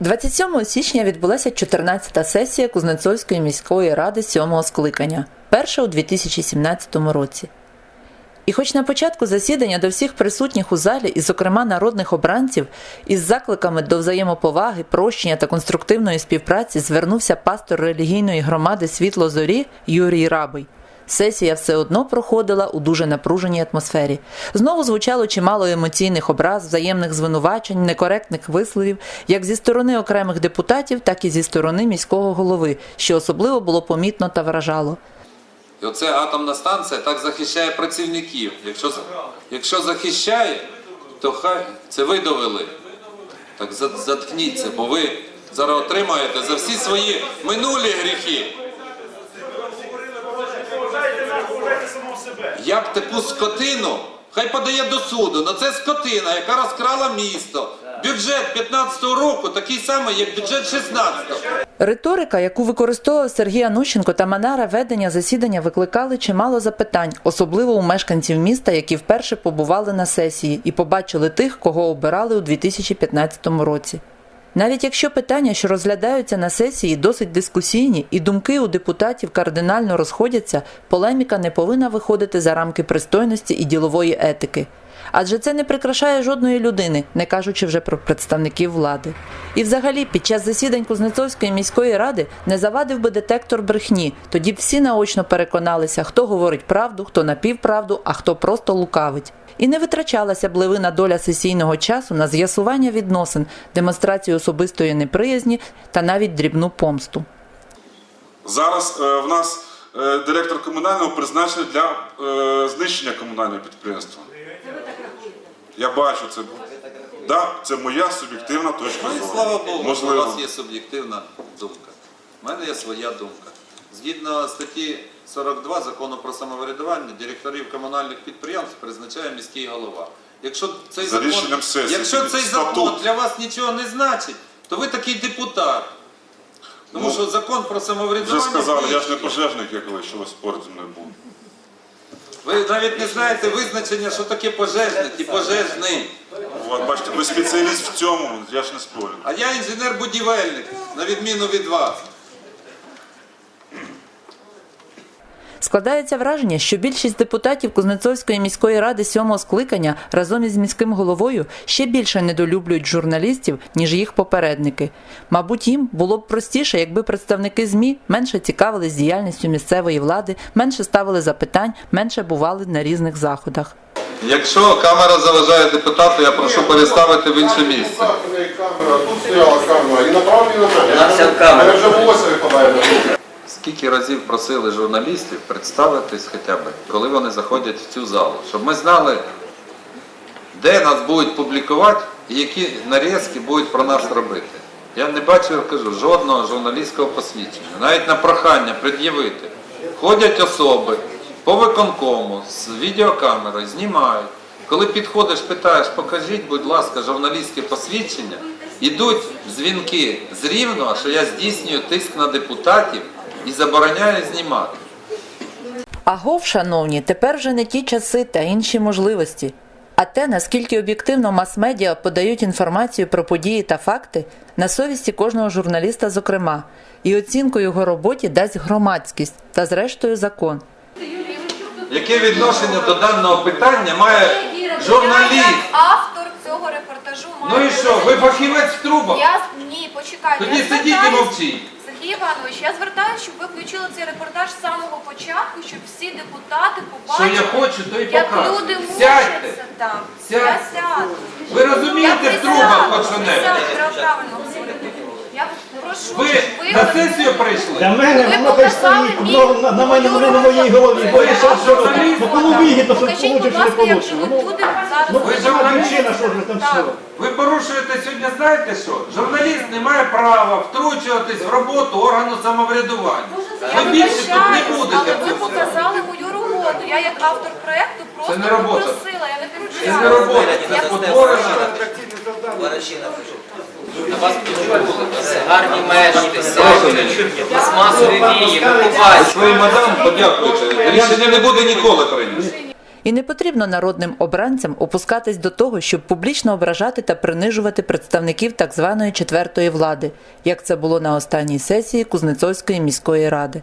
27 січня відбулася 14-та сесія Кузнецовської міської ради 7-го скликання, перша у 2017 році. І хоч на початку засідання до всіх присутніх у залі, і, зокрема, народних обранців, із закликами до взаємоповаги, прощення та конструктивної співпраці звернувся пастор релігійної громади Світло Зорі Юрій Рабий. Сесія все одно проходила у дуже напруженій атмосфері. Знову звучало чимало емоційних образ, взаємних звинувачень, некоректних висловів, як зі сторони окремих депутатів, так і зі сторони міського голови, що особливо було помітно та вражало. І оце атомна станція так захищає працівників. Якщо, якщо захищає, то хай це ви довели. Так за- заткніться, бо ви зараз отримаєте за всі свої минулі гріхи. Як таку скотину, хай подає до суду. Ну це скотина, яка розкрала місто. Бюджет 15-го року такий самий, як бюджет 16-го. Риторика, яку використовував Сергій Анущенко та манера ведення засідання, викликали чимало запитань, особливо у мешканців міста, які вперше побували на сесії і побачили тих, кого обирали у 2015 році. Навіть якщо питання, що розглядаються на сесії, досить дискусійні, і думки у депутатів кардинально розходяться, полеміка не повинна виходити за рамки пристойності і ділової етики. Адже це не прикрашає жодної людини, не кажучи вже про представників влади. І взагалі, під час засідань Кузнецовської міської ради не завадив би детектор брехні. Тоді б всі наочно переконалися, хто говорить правду, хто напівправду, а хто просто лукавить. І не витрачалася б ливина доля сесійного часу на з'ясування відносин, демонстрацію особистої неприязні та навіть дрібну помсту. Зараз е, в нас е, директор комунального призначений для е, знищення комунального підприємства. Я бачу це. Да, це моя суб'єктивна точка Ну зору. слава Богу, що у вас є суб'єктивна думка. У мене є своя думка. Згідно статті 42 закону про самоврядування, директорів комунальних підприємств призначає міський голова. Якщо цей За закон, рішенням сесії, якщо цей статут. закон для вас нічого не значить, то ви такий депутат. Тому Ну, що закон про самоврядування. Вже сказали, я ж не пожежник, я коли що ви спорт зі мною був. Ви навіть не знаєте визначення, що таке пожежник і пожежний. От, бачите, ви спеціаліст в цьому, я ж не спорю. А я інженер-будівельник, на відміну від вас. Складається враження, що більшість депутатів Кузнецовської міської ради сьомого скликання разом із міським головою ще більше недолюблюють журналістів, ніж їх попередники. Мабуть, їм було б простіше, якби представники ЗМІ менше цікавились діяльністю місцевої влади, менше ставили запитань, менше бували на різних заходах. Якщо камера заважає депутату, я прошу переставити в інше місце. Тут стояла камера, і направо, і на мене. Вона вся в камері. Мене вже волосся. Скільки разів просили журналістів представитись хоча б, коли вони заходять в цю залу, щоб ми знали, де нас будуть публікувати і які нарізки будуть про нас робити. Я не бачу, я кажу, жодного журналістського посвідчення. Навіть на прохання пред'явити. Ходять особи по виконкому з відеокамерою, знімають. Коли підходиш, питаєш, покажіть, будь ласка, журналістське посвідчення, ідуть дзвінки з рівного, що я здійснюю тиск на депутатів і забороняю знімати. Агов, шановні, тепер вже не ті часи та інші можливості. А те, наскільки об'єктивно мас-медіа подають інформацію про події та факти, на совісті кожного журналіста, зокрема, і оцінку його роботі дасть громадськість та, зрештою, закон. Яке відношення до даного питання має журналіст? автор цього репортажу має. Ну і що, ви фахівець в трубах? Я ні, почекайте. Тоді сидіть і мовчіть. Іванович, я звертаюся, щоб ви включили цей репортаж з самого початку, щоб всі депутати Що побачили, я хочу, то і як показую. люди Сядьте. мучаться там. Сядьте. Я сяду. Ви розумієте в трубах пацане? треба правильно Ви ви на сесію прийшли? Для мене Ви воно показали стоїть, мій- воно на, на мене воно на моїй голові. Бо я що, що, що, ну кому вигідно, що Покажіть, будь получиш, не ласка, як получиш. живуть Ну, люди зараз. Ви журналіст? причина, що ж ви там Так. Ви порушуєте сьогодні, знаєте що? Журналіст не має права втручуватись в роботу органу самоврядування. Я Ви більше тут не вибачаюсь, будете але ви показали мою роботу. Я як автор проекту просто не робота. попросила, я не. Це не робота, це спотворення. Ларачина. На вас почули, гарні мешки, пластмасові вії, Ви Своїм мадам подякуйте. Рішення не буде ніколи прийнято. І не потрібно народним обранцям опускатись до того, щоб публічно ображати та принижувати представників так званої четвертої влади, як це було на останній сесії Кузнецовської міської ради.